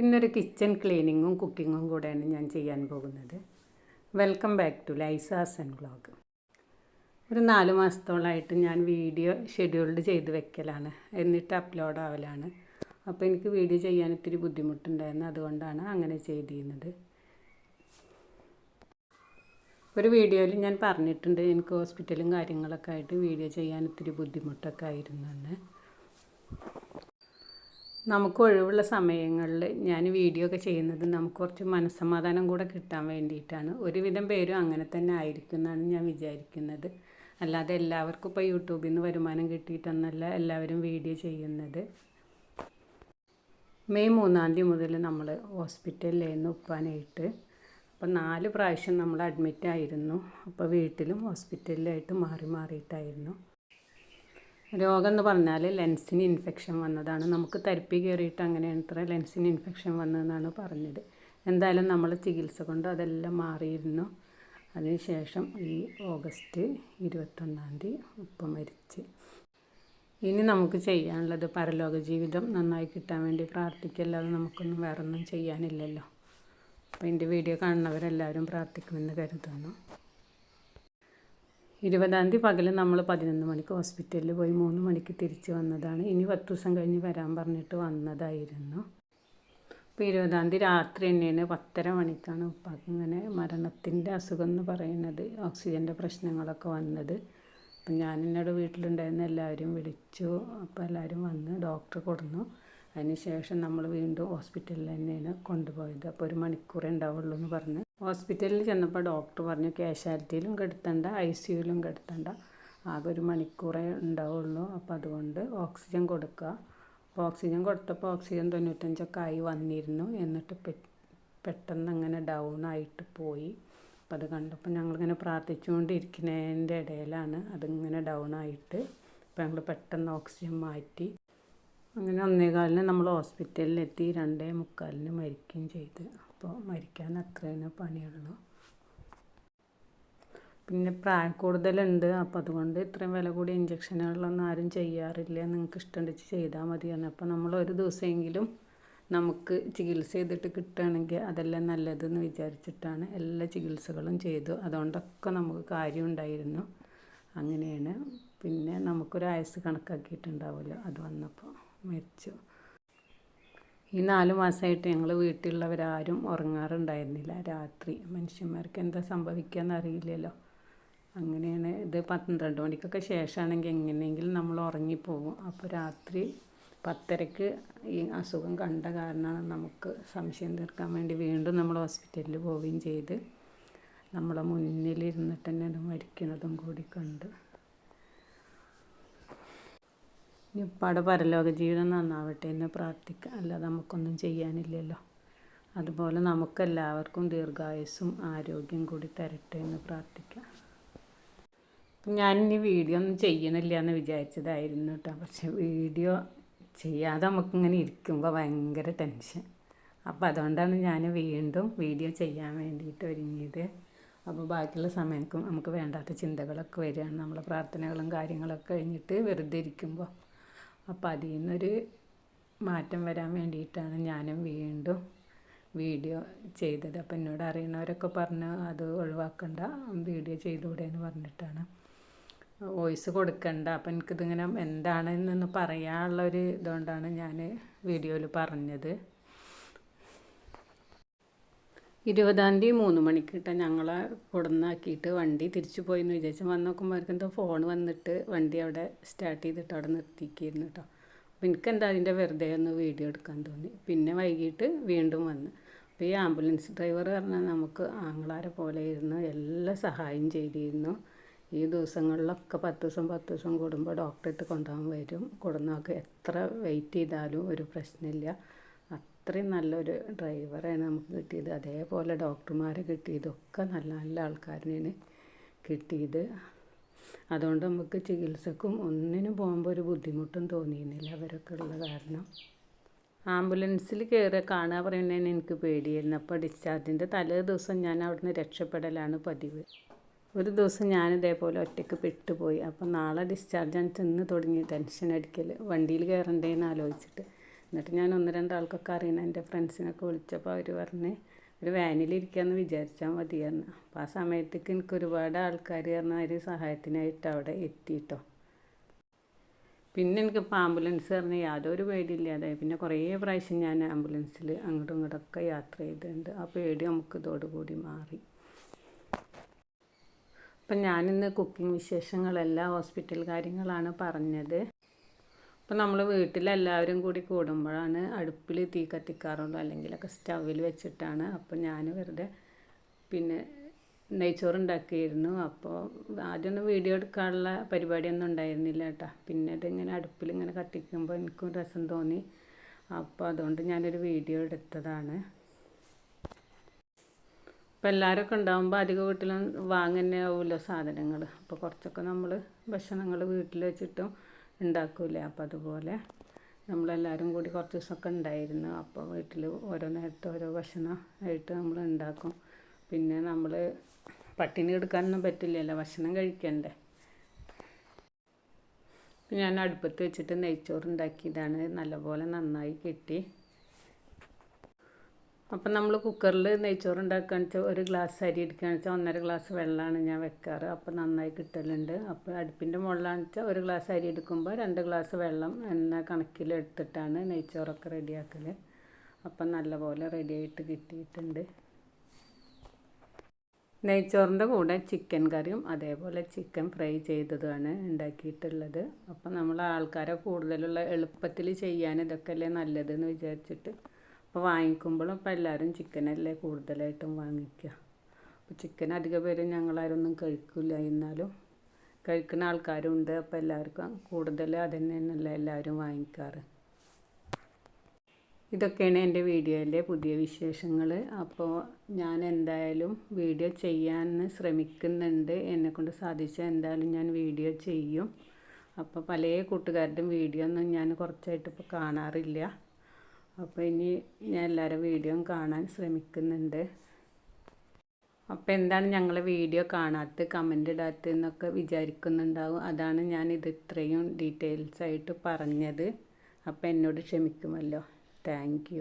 ഇന്നൊരു കിച്ചൺ ക്ലീനിങ്ങും കുക്കിങ്ങും കൂടെയാണ് ഞാൻ ചെയ്യാൻ പോകുന്നത്. Welcome back to Lisa's and vlog ഒരു നാല് മാസത്തോളമായിട്ട് ഞാൻ വീഡിയോ ഷെഡ്യൂൾഡ് ചെയ്ത് വെക്കലാണ്. എന്നിട്ട് അപ്ലോഡ് ആവലാണ്. അപ്പോൾ എനിക്ക് വീഡിയോ ചെയ്യാൻ ഇത്തിരി ബുദ്ധിമുട്ടുണ്ടായിരുന്നു. അതുകൊണ്ടാണ് അങ്ങനെ ചെയ്തിരുന്നത്. ഒരു വീഡിയോയിൽ ഞാൻ പറഞ്ഞിട്ടുണ്ട്. എനിക്ക് ഹോസ്പിറ്റലും കാര്യങ്ങളൊക്കെ ആയിട്ട് വീഡിയോ ചെയ്യാൻ ഇത്തിരി ബുദ്ധിമുട്ടൊക്കെ ആയിരുന്നു എന്ന് നമുക്ക് ഒഴിവുള്ള സമയങ്ങളിൽ ഞാൻ വീഡിയോ ഒക്കെ ചെയ്യുന്നത് നമുക്ക് കുറച്ച് മനസ്സമാധാനം കൂടെ കിട്ടാൻ വേണ്ടിയിട്ടാണ്. ഒരുവിധം പേരും അങ്ങനെ തന്നെ ആയിരിക്കും എന്നാണ് ഞാൻ വിചാരിക്കുന്നത്. അല്ലാതെ എല്ലാവർക്കും ഇപ്പോൾ യൂട്യൂബിൽ നിന്ന് വരുമാനം കിട്ടിയിട്ടൊന്നല്ല എല്ലാവരും വീഡിയോ ചെയ്യുന്നത്. മെയ് മൂന്നാം തീയതി മുതൽ നമ്മൾ നിന്ന് ഉപ്പാനായിട്ട്. അപ്പോൾ നാല് പ്രാവശ്യം നമ്മൾ അഡ്മിറ്റ് ആയിരുന്നു അപ്പോൾ വീട്ടിലും ഹോസ്പിറ്റലിലായിട്ട് മാറി മാറിയിട്ടായിരുന്നു. രോഗം എന്ന് പറഞ്ഞാൽ ലെൻസിന് ഇൻഫെക്ഷൻ വന്നതാണ്. നമുക്ക് തരിപ്പി കയറിയിട്ട് അങ്ങനെയാണ് ഇത്ര ലെൻസിന് ഇൻഫെക്ഷൻ വന്നതെന്നാണ് പറഞ്ഞത്. എന്തായാലും നമ്മൾ ചികിത്സ കൊണ്ട് അതെല്ലാം മാറിയിരുന്നു. അതിനുശേഷം ഈ ഓഗസ്റ്റ് ഇരുപത്തൊന്നാം തീയതി ഉപ്പ മരിച്ച്. ഇനി നമുക്ക് ചെയ്യാനുള്ളത് പരലോക ജീവിതം നന്നായി കിട്ടാൻ വേണ്ടി പ്രാർത്ഥിക്കല്ലാതെ നമുക്കൊന്നും വേറൊന്നും ചെയ്യാനില്ലല്ലോ. അപ്പോൾ എന്റെ വീഡിയോ കാണുന്നവരെല്ലാവരും പ്രാർത്ഥിക്കുമെന്ന് കരുതുന്നു. ഇരുപതാം തീയതി പകൽ നമ്മൾ പതിനൊന്ന് മണിക്ക് ഹോസ്പിറ്റലിൽ പോയി മൂന്ന് മണിക്ക് തിരിച്ച് വന്നതാണ്. ഇനി പത്ത് ദിവസം കഴിഞ്ഞ് വരാൻ പറഞ്ഞിട്ട് വന്നതായിരുന്നു. അപ്പോൾ ഇരുപതാം തീയതി രാത്രി തന്നെയാണ് പത്തര മണിക്കാണ് ഉപ്പാക്ക് ഇങ്ങനെ മരണത്തിന്റെ അസുഖം എന്ന് പറയുന്നത് ഓക്സിജന്റെ പ്രശ്നങ്ങളൊക്കെ വന്നത്. അപ്പം ഞാൻ എന്നോട് വീട്ടിലുണ്ടായിരുന്ന എല്ലാവരും വിളിച്ചു. അപ്പോൾ എല്ലാവരും വന്ന് ഡോക്ടർ കൊടുന്നു. അതിന് ശേഷം നമ്മൾ വീണ്ടും ഹോസ്പിറ്റലിൽ തന്നെയാണ് കൊണ്ടുപോയത്. അപ്പോൾ ഒരു മണിക്കൂറേ ഉണ്ടാവുള്ളൂ എന്ന് പറഞ്ഞ്. ഹോസ്പിറ്റലിൽ ചെന്നപ്പോൾ ഡോക്ടർ പറഞ്ഞു കാഷ്വാലിറ്റിയിലും കെടുത്തണ്ട ഐ സിയുലും കെടുത്തണ്ട. ആകെ ഒരു മണിക്കൂറേ ഉണ്ടാവുള്ളൂ. അപ്പോൾ അതുകൊണ്ട് ഓക്സിജൻ കൊടുക്കുക. അപ്പോൾ ഓക്സിജൻ കൊടുത്തപ്പോൾ ഓക്സിജൻ തൊണ്ണൂറ്റഞ്ചൊക്കെ ആയി വന്നിരുന്നു. എന്നിട്ട് പെട്ടെന്ന് അങ്ങനെ ഡൗൺ ആയിട്ട് പോയി. അപ്പം അത് കണ്ടപ്പോൾ ഞങ്ങളിങ്ങനെ പ്രാർത്ഥിച്ചുകൊണ്ടിരിക്കുന്നതിന്റെ ഇടയിലാണ് അതിങ്ങനെ ഡൗൺ ആയിട്ട്. അപ്പോൾ ഞങ്ങൾ പെട്ടെന്ന് ഓക്സിജൻ മാറ്റി. അങ്ങനെ ഒന്നേകാലിന് നമ്മൾ ഹോസ്പിറ്റലിലെത്തി. രണ്ടേ മുക്കാലിന് മരിക്കുകയും ചെയ്ത്. അപ്പോൾ മരിക്കാൻ അത്ര തന്നെ പണിയുള്ളൂ. പിന്നെ പ്രായം കൂടുതലുണ്ട്. അപ്പോൾ അതുകൊണ്ട് ഇത്രയും വില കൂടി ഇഞ്ചക്ഷനുകളൊന്നും ആരും ചെയ്യാറില്ല. നിങ്ങൾക്ക് ഇഷ്ടമുണ്ടെച്ച് ചെയ്താൽ മതിയാണ് അപ്പോൾ നമ്മൾ ഒരു ദിവസമെങ്കിലും നമുക്ക് ചികിത്സ ചെയ്തിട്ട് കിട്ടുകയാണെങ്കിൽ അതെല്ലാം നല്ലതെന്ന് വിചാരിച്ചിട്ടാണ് എല്ലാ ചികിത്സകളും ചെയ്തു. അതുകൊണ്ടൊക്കെ നമുക്ക് കാര്യമുണ്ടായിരുന്നു അങ്ങനെയാണ്. പിന്നെ നമുക്കൊരു ആയുസ് കണക്കാക്കിയിട്ടുണ്ടാവുമല്ലോ. അത് വന്നപ്പോൾ മരിച്ചു. ഈ നാല് മാസമായിട്ട് ഞങ്ങൾ വീട്ടിലുള്ളവരാരും ഉറങ്ങാറുണ്ടായിരുന്നില്ല. രാത്രി മനുഷ്യന്മാർക്ക് എന്താ സംഭവിക്കുകയെന്ന് അറിയില്ലല്ലോ. അങ്ങനെയാണ് ഇത് പന്ത്രണ്ട് മണിക്കൊക്കെ ശേഷമാണെങ്കിൽ എങ്ങനെയെങ്കിലും നമ്മൾ ഉറങ്ങിപ്പോകും. അപ്പോൾ രാത്രി പത്തരയ്ക്ക് ഈ അസുഖം കണ്ട കാരണമാണ് നമുക്ക് സംശയം തീർക്കാൻ വേണ്ടി വീണ്ടും നമ്മൾ ഹോസ്പിറ്റലിൽ പോവുകയും ചെയ്ത് നമ്മളെ മുന്നിലിരുന്നിട്ട് തന്നെ മരിക്കുന്നതും കൂടി കണ്ട് ഇനി ഉപ്പാടെ പരലോക ജീവിതം നന്നാവട്ടെ എന്ന് പ്രാർത്ഥിക്കുക അല്ല നമുക്കൊന്നും ചെയ്യാനില്ലല്ലോ. അതുപോലെ നമുക്കെല്ലാവർക്കും ദീർഘായുസ്സും ആരോഗ്യം കൂടി തരട്ടെ എന്ന് പ്രാർത്ഥിക്കാം. ഞാനിനി വീഡിയോ ഒന്നും ചെയ്യണില്ല എന്ന് വിചാരിച്ചതായിരുന്നു കേട്ടോ. പക്ഷെ വീഡിയോ ചെയ്യാതെ നമുക്കിങ്ങനെ ഇരിക്കുമ്പോൾ ഭയങ്കര ടെൻഷൻ. അപ്പോൾ അതുകൊണ്ടാണ് ഞാൻ വീണ്ടും വീഡിയോ ചെയ്യാൻ വേണ്ടിയിട്ട് ഒരുങ്ങിയത്. അപ്പോൾ ബാക്കിയുള്ള സമയത്തും നമുക്ക് വേണ്ടാത്ത ചിന്തകളൊക്കെ വരികയാണ്. നമ്മളെ പ്രാർത്ഥനകളും കാര്യങ്ങളൊക്കെ കഴിഞ്ഞിട്ട് വെറുതെ ഇരിക്കുമ്പോൾ അപ്പോൾ അതിൽ നിന്നൊരു മാറ്റം വരാൻ വേണ്ടിയിട്ടാണ് ഞാനും വീണ്ടും വീഡിയോ ചെയ്തത്. അപ്പം എന്നോട് അറിയുന്നവരൊക്കെ പറഞ്ഞ് അത് ഒഴിവാക്കണ്ട വീഡിയോ ചെയ്തുകൂടെ എന്ന് പറഞ്ഞിട്ടാണ്. വോയിസ് കൊടുക്കണ്ട. അപ്പം എനിക്കിതിങ്ങനെ എന്താണെന്നൊന്ന് പറയാനുള്ളൊരു ഇതുകൊണ്ടാണ് ഞാൻ വീഡിയോയിൽ പറഞ്ഞത്. ഇരുപതാം തീയതി മൂന്ന് മണിക്കിട്ട് ഞങ്ങളെ കൊടുന്നാക്കിയിട്ട് വണ്ടി തിരിച്ചു പോയി എന്ന് വിചാരിച്ചു വന്ന് നോക്കുമ്പോഴേക്കും എന്തോ ഫോൺ വന്നിട്ട് വണ്ടി അവിടെ സ്റ്റാർട്ട് ചെയ്തിട്ട് അവിടെ നിർത്തിക്കായിരുന്നു കേട്ടോ അപ്പോൾ എനിക്കെന്താ അതിന്റെ വെറുതെ ഒന്ന് വീഡിയോ എടുക്കാൻ തോന്നി. പിന്നെ വൈകിട്ട് വീണ്ടും വന്ന്. അപ്പോൾ ഈ ആംബുലൻസ് ഡ്രൈവർ പറഞ്ഞാൽ നമുക്ക് ആങ്ങളാരെ പോലെ ഇരുന്ന് എല്ലാ സഹായം ചെയ്തിരുന്നു. ഈ ദിവസങ്ങളിലൊക്കെ പത്ത് ദിവസം പത്ത് ദിവസം കൂടുമ്പോൾ ഡോക്ടറെടുത്ത് കൊണ്ടുപോകാൻ വരും. കൊടുന്നൊക്കെ എത്ര വെയിറ്റ് ചെയ്താലും ഒരു പ്രശ്നമില്ല. അത്രയും നല്ലൊരു ഡ്രൈവറാണ് നമുക്ക് കിട്ടിയത്. അതേപോലെ ഡോക്ടർമാരെ കിട്ടിയതൊക്കെ നല്ല നല്ല ആൾക്കാരനെയാണ് കിട്ടിയത്. അതുകൊണ്ട് നമുക്ക് ചികിത്സക്കും ഒന്നിനും പോകുമ്പോൾ ഒരു ബുദ്ധിമുട്ടും തോന്നിയിരുന്നില്ല അവരൊക്കെ ഉള്ള കാരണം. ആംബുലൻസിൽ കയറി കാണുക പറയുന്നതിന് എനിക്ക് പേടിയായിരുന്നു. അപ്പോൾ ഡിസ്ചാർജിന്റെ തലേ ദിവസം ഞാൻ അവിടുന്ന് രക്ഷപ്പെടലാണ് പതിവ്. ഒരു ദിവസം ഞാൻ ഇതേപോലെ ഒറ്റയ്ക്ക് പെട്ടുപോയി. അപ്പം നാളെ ഡിസ്ചാർജ് ആണ് തിന്ന് തുടങ്ങി ടെൻഷൻ അടിക്കൽ. വണ്ടിയിൽ കയറണ്ടേന്ന് ആലോചിച്ചിട്ട്. എന്നിട്ട് ഞാൻ ഒന്ന് രണ്ടാൾക്കൊക്കെ അറിയണം. എന്റെ ഫ്രണ്ട്സിനൊക്കെ വിളിച്ചപ്പോൾ അവർ പറഞ്ഞ് ഒരു വാനിൽ വാനിലിരിക്കാമെന്ന് വിചാരിച്ചാൽ മതിയെന്ന് അപ്പോൾ ആ സമയത്തേക്ക് എനിക്ക് ഒരുപാട് ആൾക്കാർ പറഞ്ഞാൽ അവർ സഹായത്തിനായിട്ട് അവിടെ എത്തിയിട്ടോ പിന്നെ എനിക്ക് ഇപ്പോൾ ആംബുലൻസ് പറഞ്ഞാൽ യാതൊരു പേടിയില്ലാതായി പിന്നെ കുറേ പ്രാവശ്യം ഞാൻ ആംബുലൻസിൽ അങ്ങോട്ടും ഇങ്ങോട്ടൊക്കെ യാത്ര ചെയ്തിട്ടുണ്ട്. ആ പേടി നമുക്ക് ഇതോടുകൂടി മാറി. അപ്പം ഞാനിന്ന് കുക്കിംഗ് വിശേഷങ്ങളെല്ലാം ഹോസ്പിറ്റൽ കാര്യങ്ങളാണ് പറഞ്ഞത്. അപ്പം നമ്മൾ വീട്ടിലെല്ലാവരും കൂടി കൂടുമ്പോഴാണ് അടുപ്പിൽ തീ കത്തിക്കാറുള്ളൂ അല്ലെങ്കിലൊക്കെ സ്റ്റവിൽ വെച്ചിട്ടാണ്. അപ്പം ഞാൻ വെറുതെ പിന്നെ നെയ്ച്ചോറ് ഉണ്ടാക്കിയിരുന്നു അപ്പോൾ ആദ്യമൊന്നും വീഡിയോ എടുക്കാനുള്ള പരിപാടിയൊന്നും ഉണ്ടായിരുന്നില്ല കേട്ടോ. പിന്നെ ഇതിങ്ങനെ അടുപ്പിൽ ഇങ്ങനെ കത്തിക്കുമ്പോൾ എനിക്കും രസം തോന്നി. അപ്പോൾ അതുകൊണ്ട് ഞാനൊരു വീഡിയോ എടുത്തതാണ്. അപ്പോൾ എല്ലാവരൊക്കെ ഉണ്ടാകുമ്പോൾ അധികം വീട്ടിലും വാങ്ങുന്നേ ആവുമല്ലോ സാധനങ്ങൾ അപ്പോൾ കുറച്ചൊക്കെ നമ്മൾ ഭക്ഷണങ്ങൾ വീട്ടിൽ വെച്ചിട്ടും ഉണ്ടാക്കൂലേ? അപ്പം അതുപോലെ നമ്മളെല്ലാവരും കൂടി കുറച്ച് ദിവസമൊക്കെ ഉണ്ടായിരുന്നു. അപ്പോൾ വീട്ടിൽ ഓരോ നേരത്തെ ഓരോ ഭക്ഷണം ആയിട്ട് നമ്മൾ ഉണ്ടാക്കും. പിന്നെ നമ്മൾ പട്ടിണി എടുക്കാനൊന്നും പറ്റില്ലല്ലോ ഭക്ഷണം കഴിക്കണ്ടേ? ഞാൻ അടുപ്പത്ത് വെച്ചിട്ട് നെയ്ച്ചോറ് ഉണ്ടാക്കിയതാണ്. നല്ലപോലെ നന്നായി കിട്ടി. അപ്പം നമ്മൾ കുക്കറിൽ നെയ്ച്ചോറ് ഉണ്ടാക്കുകയെന്ന് വെച്ചാൽ ഒരു ഗ്ലാസ് അരി എടുക്കുകയെന്ന് വെച്ചാൽ ഒന്നര ഗ്ലാസ് വെള്ളമാണ് ഞാൻ വെക്കാറ്. അപ്പോൾ നന്നായി കിട്ടലുണ്ട്. അപ്പോൾ അടുപ്പിന്റെ മുകളിലാണെന്ന് വെച്ചാൽ ഒരു ഗ്ലാസ് അരി എടുക്കുമ്പോൾ രണ്ട് ഗ്ലാസ് വെള്ളം എന്ന കണക്കിൽ എടുത്തിട്ടാണ് നെയ്ച്ചോറൊക്കെ റെഡിയാക്കൽ. അപ്പം നല്ലപോലെ റെഡിയായിട്ട് കിട്ടിയിട്ടുണ്ട്. നെയ്ച്ചോറിന്റെ കൂടെ ചിക്കൻ കറിയും അതേപോലെ ചിക്കൻ ഫ്രൈ ചെയ്തതുമാണ് ഉണ്ടാക്കിയിട്ടുള്ളത്. അപ്പം നമ്മൾ ആൾക്കാരെ കൂടുതലുള്ള എളുപ്പത്തിൽ ചെയ്യാൻ ഇതൊക്കെയല്ലേ നല്ലതെന്ന് വിചാരിച്ചിട്ട് അപ്പോൾ വാങ്ങിക്കുമ്പോഴും ഇപ്പോൾ എല്ലാവരും ചിക്കനല്ലേ കൂടുതലായിട്ടും വാങ്ങിക്കുക അപ്പോൾ ചിക്കൻ അധിക പേരും ഞങ്ങളാരൊന്നും കഴിക്കില്ല എന്നാലും കഴിക്കുന്ന ആൾക്കാരും ഉണ്ട് അപ്പോൾ എല്ലാവർക്കും കൂടുതൽ അതന്നെയാണല്ലോ എല്ലാവരും വാങ്ങിക്കാറ്. ഇതൊക്കെയാണ് എന്റെ വീഡിയോയിലെ പുതിയ വിശേഷങ്ങൾ അപ്പോൾ ഞാൻ എന്തായാലും വീഡിയോ ചെയ്യാൻ ശ്രമിക്കുന്നുണ്ട്. എന്നെക്കൊണ്ട് സാധിച്ചാൽ എന്തായാലും ഞാൻ വീഡിയോ ചെയ്യും. അപ്പോൾ പല കൂട്ടുകാരുടെയും വീഡിയോ ഒന്നും ഞാൻ കുറച്ചായിട്ട് ഇപ്പോൾ കാണാറില്ല. അപ്പോൾ ഇനി ഞാൻ എല്ലാവരും വീഡിയോ കാണാൻ ശ്രമിക്കുന്നുണ്ട്. അപ്പോൾ എന്താണ് ഞങ്ങളെ വീഡിയോ കാണാത്ത കമന്റ് ഇടാത്ത എന്നൊക്കെ വിചാരിക്കുന്നുണ്ടാവും. അതാണ് ഞാൻ ഇത് ഇത്രയും ഡീറ്റെയിൽസ് ആയിട്ട് പറഞ്ഞത്. അപ്പോൾ എന്നോട് ക്ഷമിക്കുമല്ലോ. താങ്ക്